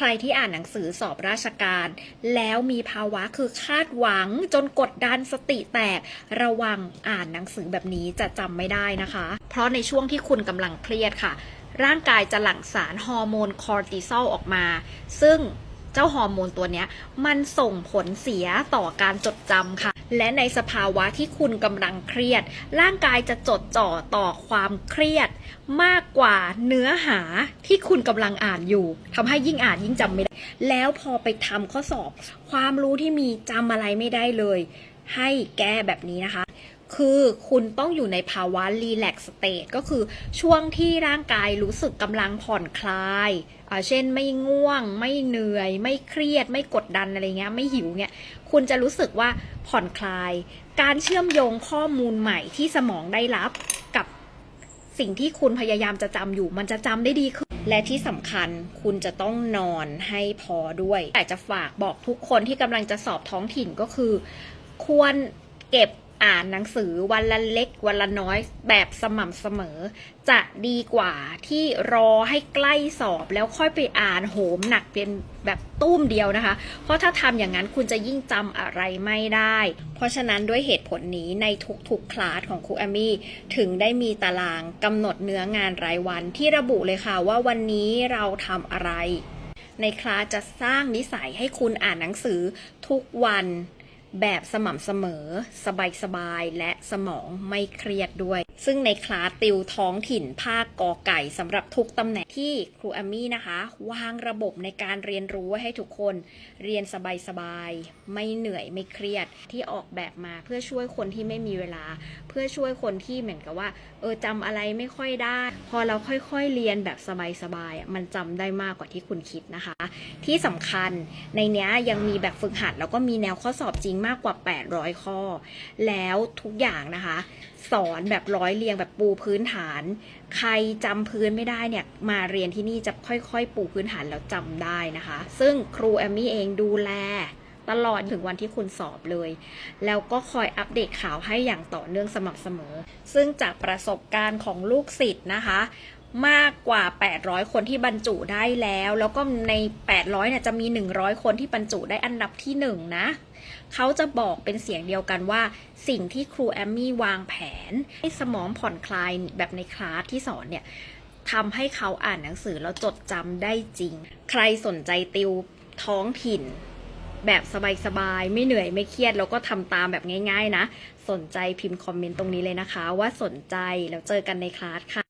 ใครที่อ่านหนังสือสอบราชการ แล้วมีภาวะคือคาดหวังจนกดดันสติแตก ระวังอ่านหนังสือแบบนี้จะจำไม่ได้นะคะ เพราะในช่วงที่คุณกำลังเครียดค่ะ ร่างกายจะหลั่งสารฮอร์โมนคอร์ติซอลออกมา ซึ่ง จ้าฮอร์โมนตัวนี้มันส่งผลเสียต่อการจดจำค่ะ และในสภาวะที่คุณกำลังเครียด ร่างกายจะจดจ่อต่อความเครียด มากกว่าเนื้อหาที่คุณกำลังอ่านอยู่ทำให้ยิ่งอ่านยิ่งจำไม่ได้ แล้วพอไปทำข้อสอบ ความรู้ที่มีจำอะไรไม่ได้เลย ให้แก้แบบนี้นะคะ คือคุณต้องอยู่ในภาวะ relax state ก็คือช่วงที่ร่างกายรู้สึกกำลังผ่อนคลายเช่นไม่ง่วง ไม่เหนื่อย ไม่เครียด ไม่กดดันอะไรเงี้ย ไม่หิวเนี่ย คุณจะรู้สึกว่าผ่อนคลาย การเชื่อมโยงข้อมูลใหม่ที่สมองได้รับกับสิ่งที่คุณพยายามจะจำอยู่ มันจะจำได้ดีขึ้น และที่สำคัญคุณจะต้องนอนให้พอด้วยแต่จะฝากบอกทุกคนที่กำลังจะสอบท้องถิ่นก็คือ ควรเก็บ อ่านหนังสือวันละเล็กวันละน้อยแบบสม่ำเสมอ จะดีกว่าที่รอให้ใกล้สอบแล้วค่อยไปอ่านโหมหนักเป็นแบบตุ้มเดียวนะคะ เพราะถ้าทำอย่างนั้นคุณจะยิ่งจำอะไรไม่ได้ เพราะฉะนั้นด้วยเหตุผลนี้ในทุกๆคลาสของครูแอมมี่ถึงได้มีตารางกำหนดเนื้องานรายวันที่ระบุเลยค่ะว่าวันนี้เราทำอะไร ในคลาสจะสร้างนิสัยให้คุณอ่านหนังสือทุกวัน แบบสม่ำเสมอ สบายๆ และสมองไม่เครียดด้วย ซึ่งในคลาสติวท้องถิ่นภาคกอไก่สำหรับทุกตำแหน่งที่ครูแอมมี่นะคะ วางระบบในการเรียนรู้ไว้ให้ทุกคนเรียนสบายๆ ไม่เหนื่อยไม่เครียดที่ออกแบบมาเพื่อช่วยคนที่ไม่มีเวลา เพื่อช่วยคนที่เหมือนกับว่า เออจำอะไรไม่ค่อยได้ พอเราค่อยๆเรียนแบบสบายๆมันจำได้มากกว่าที่คุณคิดนะคะ ที่สำคัญในเนี้ยยังมีแบบฝึกหัด แล้วก็มีแนวข้อสอบจริงมากกว่า 800 ข้อ แล้วทุกอย่างนะคะสอนแบบร้อยเรียงแบบปูพื้นฐาน ใครจำพื้นไม่ได้เนี่ยมาเรียนที่นี่จะค่อยๆ ปูพื้นฐานแล้วจำได้นะคะ ซึ่งครูแอมมี่เองดูแลตลอดถึงวันที่คุณสอบเลย แล้วก็คอยอัปเดตข่าวให้อย่างต่อเนื่องสม่ำเสมอ ซึ่งจากประสบการณ์ของลูกศิษย์นะคะ มากกว่า 800 คนที่บรรจุได้แล้ว แล้วก็ใน 800เนี่ยจะมี 100 คนที่บรรจุได้อันดับที่ 1 นะ เขาจะบอกเป็นเสียงเดียวกันว่า สิ่งที่ครูแอมมี่วางแผน ให้สมองผ่อนคลายแบบในคลาสที่สอนเนี่ยทำให้เขาอ่านหนังสือแล้วจดจำได้จริง ใครสนใจติวท้องถิ่น แบบสบายๆ ไม่เหนื่อยไม่เครียด แล้วก็ทำตามแบบง่าย ๆ นะ สนใจพิมพ์คอมเมนต์ตรงนี้เลยนะคะ ว่าสนใจแล้วเจอกันในคลาสค่ะ